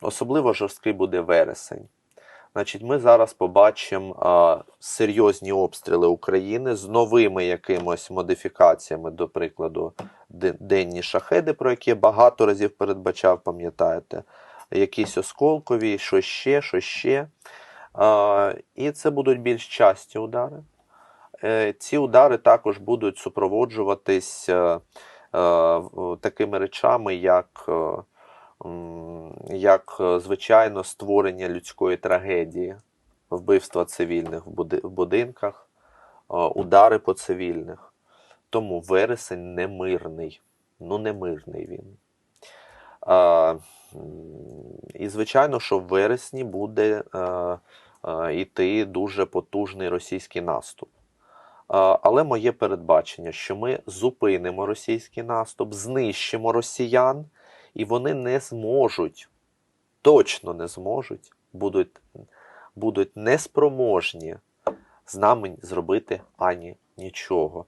особливо жорсткий буде вересень. Значить, ми зараз побачимо серйозні обстріли України з новими якимось модифікаціями, до прикладу, де- денні шахеди, про які я багато разів передбачав, пам'ятаєте, якісь осколкові, що ще, що ще. І це будуть більш часті удари. Е, Ці удари також будуть супроводжуватись е, е, такими речами, як, як е, звичайно створення людської трагедії, вбивства цивільних в будинках, е, удари по цивільних. Тому вересень не мирний. Ну, не мирний він. А, і звичайно, що в вересні буде е, йти дуже потужний російський наступ. А, Але моє передбачення, що ми зупинимо російський наступ, знищимо росіян, і вони не зможуть, точно не зможуть, будуть, будуть неспроможні з нами зробити ані нічого.